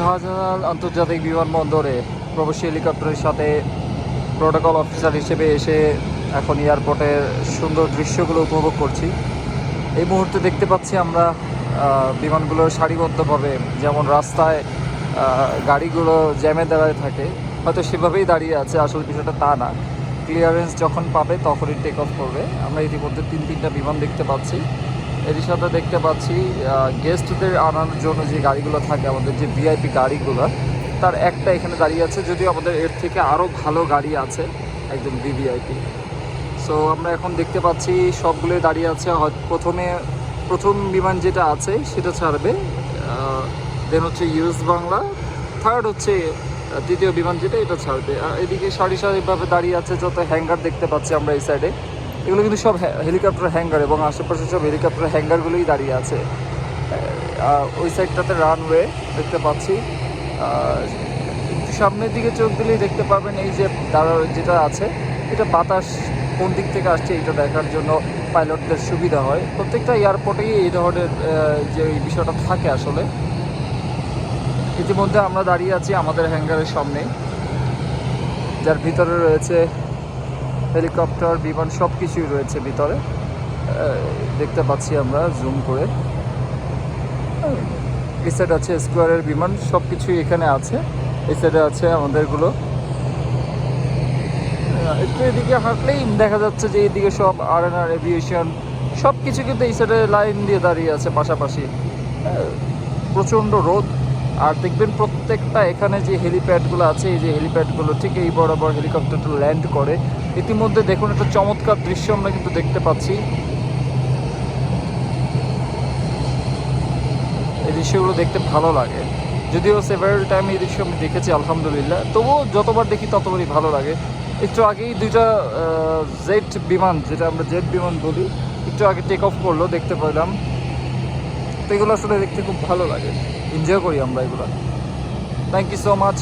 শাহজালাল আন্তর্জাতিক বিমানবন্দরে প্রবাসী হেলিকপ্টারের সাথে প্রোটোকল অফিসার হিসেবে এসে এখন এয়ারপোর্টের সুন্দর দৃশ্যগুলো উপভোগ করছি। এই মুহূর্তে দেখতে পাচ্ছি আমরা বিমানগুলো সারিবদ্ধভাবে যেমন রাস্তায় গাড়িগুলো জ্যামে দাঁড়ায় থাকে, হয়তো সেভাবেই দাঁড়িয়ে আছে, আসলে বিষয়টা তা না। ক্লিয়ারেন্স যখন পাবে তখনই টেক অফ করবে। আমরা ইতিমধ্যে তিন তিনটা বিমান দেখতে পাচ্ছি। এরই সাথে দেখতে পাচ্ছি গেস্টদের আনার জন্য যে গাড়িগুলো থাকে, আমাদের যে ভিআইপি গাড়িগুলো, তার একটা এখানে দাঁড়িয়ে আছে, যদিও আমাদের এর থেকে আরও ভালো গাড়ি আছে, একদম ভিভিআইপি সো আমরা এখন দেখতে পাচ্ছি সবগুলোই দাঁড়িয়ে আছে প্রথমে, প্রথম বিমান যেটা আছে, সেটা ছাড়বে দেন হচ্ছে ইউএস বাংলা থার্ড হচ্ছে দ্বিতীয় বিমান যেটা, এটা ছাড়বে। আর এদিকে সারি সারিভাবে দাঁড়িয়ে আছে, যত হ্যাঙ্গার দেখতে পাচ্ছি আমরা এই সাইডে এগুলো কিন্তু সব হেলিকপ্টার হ্যাঙ্গার এবং আশেপাশে সব হেলিকপ্টার হ্যাঙ্গারগুলোই দাঁড়িয়ে আছে। ওই সাইডটাতে রানওয়ে দেখতে পাচ্ছি। সামনের দিকে চোখ দিলেই দেখতে পাবেন এই যে দাঁড়া যেটা আছে, এটা বাতাস কোন দিক থেকে আসছে এটা দেখার জন্য পাইলটদের সুবিধা হয়। প্রত্যেকটা এয়ারপোর্টেই এই ধরনের যে বিষয়টা থাকে আসলে। ইতিমধ্যে আমরা দাঁড়িয়ে আছি আমাদের হ্যাঙ্গারের সামনে যার ভিতরে রয়েছে হেলিকপ্টার, বিমান সব কিছুই রয়েছে ভিতরে। দেখতে পাচ্ছি আমরা জুম করে। এই সাইড আছে স্কোয়ারের বিমান সব কিছুই এখানে আছে। এই সাইডে আছে আমাদেরগুলো। একটু এদিকে হাঁটলেই দেখা যাচ্ছে যে এদিকে সব আর এন আর এভিয়েশন সব কিছু কিন্তু এই সাইডে লাইন দিয়ে দাঁড়িয়ে আছে পাশাপাশি। প্রচণ্ড রোদ। আর দেখবেন প্রত্যেকটা এখানে যে হেলিপ্যাডগুলো আছে, এই যে হেলিপ্যাডগুলো ঠিক এই বরাবর হেলিকপ্টারটা ল্যান্ড করে। ইতিমধ্যে দেখুন একটা চমৎকার দৃশ্য আমরা কিন্তু দেখতে পাচ্ছি। এই দৃশ্যগুলো দেখতে ভালো লাগে। যদিও সেভারেল টাইম এই দৃশ্য আমি দেখেছি, আলহামদুলিল্লাহ। তবুও যতবার দেখি ততবারই ভালো লাগে। একটু আগেই দুইটা জেট বিমান, যেটা আমরা জেট বিমান বলি, একটু আগে টেক অফ করল, দেখতে পেলাম। তো এগুলো আসলে দেখতে খুব ভালো লাগে। এনজয় করি আমরা এগুলো। Thank you so much